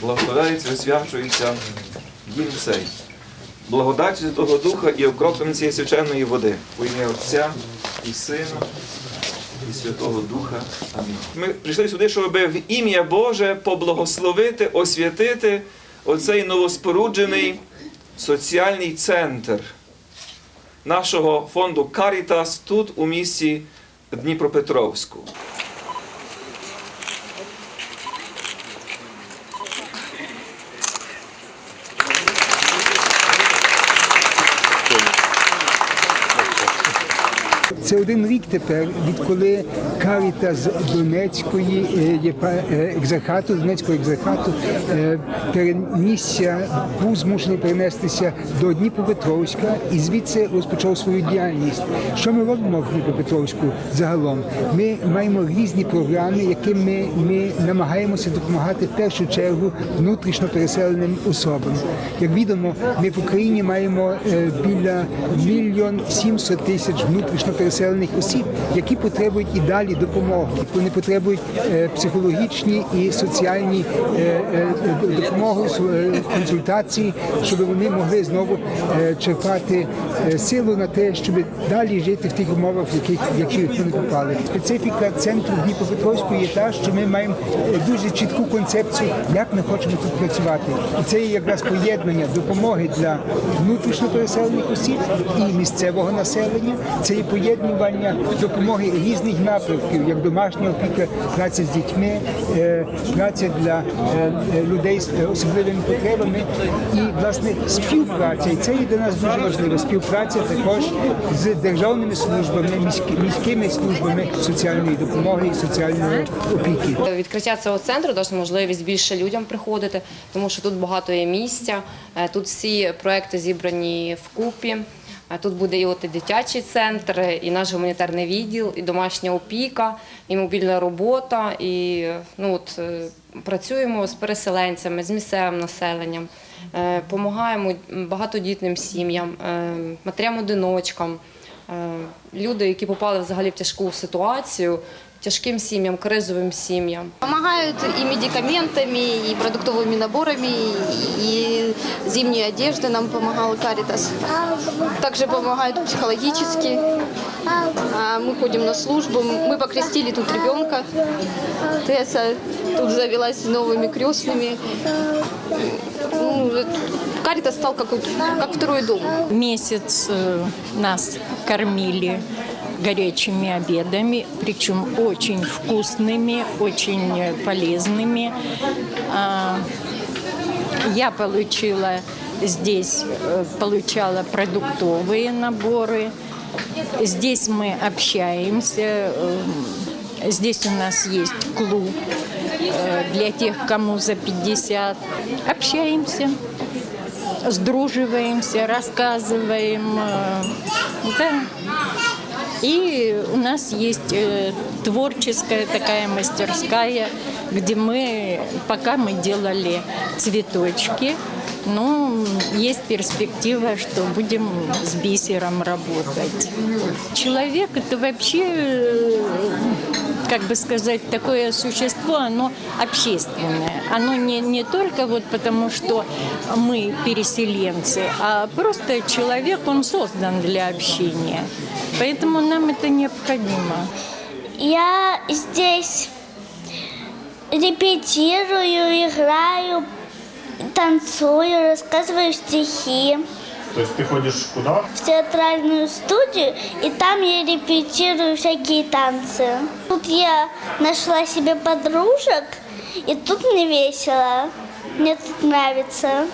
Благословляється, освячується дім цей. Благодать Святого Духа і окропом цієї свяченої води. У ім'я Отця і Сина і Святого Духа. Амінь. Ми прийшли сюди, щоб в ім'я Боже поблагословити, освятити оцей новоспоруджений соціальний центр нашого фонду Карітас тут у місті Дніпропетровську. Це один рік тепер, відколи Каріта з Донецької е, е, екзархату, Донецького екзархату е, перенісся, був змушений перенестися до Дніпропетровська і звідси розпочав свою діяльність. Що ми робимо в Дніпропетровську загалом? Ми маємо різні програми, якими ми намагаємося допомагати в першу чергу внутрішньо переселеним особам. Як відомо, ми в Україні маємо біля мільйон сімсот тисяч внутрішньо переселених осіб, які потребують і далі допомоги. Вони потребують е, психологічні і соціальні е, е, допомоги, консультації, щоб вони могли знову черпати силу на те, щоб далі жити в тих умовах, в яких які вони попали. Специфіка центру Дніпропетровську є та, що ми маємо дуже чітку концепцію, як ми хочемо тут працювати. І це є якраз поєднання допомоги для внутрішньо переселених осіб і місцевого населення. Це є поєднування допомоги різних напрямків, як домашня опіка, праця з дітьми, е, праця для е, е, людей з особливими потребами і власне співпраця. І це є для нас дуже важливо. Співпраця також з державними службами, міськими службами соціальної допомоги і соціальної опіки. Відкриття цього центру дасть можливість більше людям приходити, тому що тут багато є місця. Тут всі проекти зібрані вкупі. Е, Тут буде і от і дитячий центр, і наш гуманітарний відділ, і домашня опіка, і мобільна робота. І ну от е, працюємо з переселенцями, з місцевим населенням, допомагаємо багатодітним сім'ям, е, матерям-одиночкам. Е, Люди, які попали взагалі в тяжку ситуацію, тяжким сім'ям, кризовим сім'ям. Помогают и медикаментами, и продуктовыми наборами, и зимней одежды нам помогал Каритас. Также помогают психологически. А Мы ходим на службу. Мы покрестили тут ребенка. Тесса тут завелась с новыми крестными. Ну, Каритас стал как, как второй дом. Месяц э, нас кормили Горячими обедами, причем очень вкусными, очень полезными. А, Я получила здесь, э, получала продуктовые наборы. Здесь мы общаемся. э, Здесь у нас есть клуб э, для тех, кому за 50. Общаемся сдруживаемся, рассказываем. Да. И у нас есть э, творческая такая мастерская, где мы, пока мы делали цветочки, ну, есть перспектива, что будем с бисером работать. Человек это вообще, э, как бы сказать, такое существо, оно общественное. Оно не, не только вот потому, что мы переселенцы, а просто человек, он создан для общения. Поэтому нам это необходимо. Я здесь репетирую, играю, танцую, рассказываю стихи То есть ты ходишь куда? в театральную студию, и там я репетирую всякие танцы. Тут я нашла себе подружек, и тут мне весело. Мне тут нравится.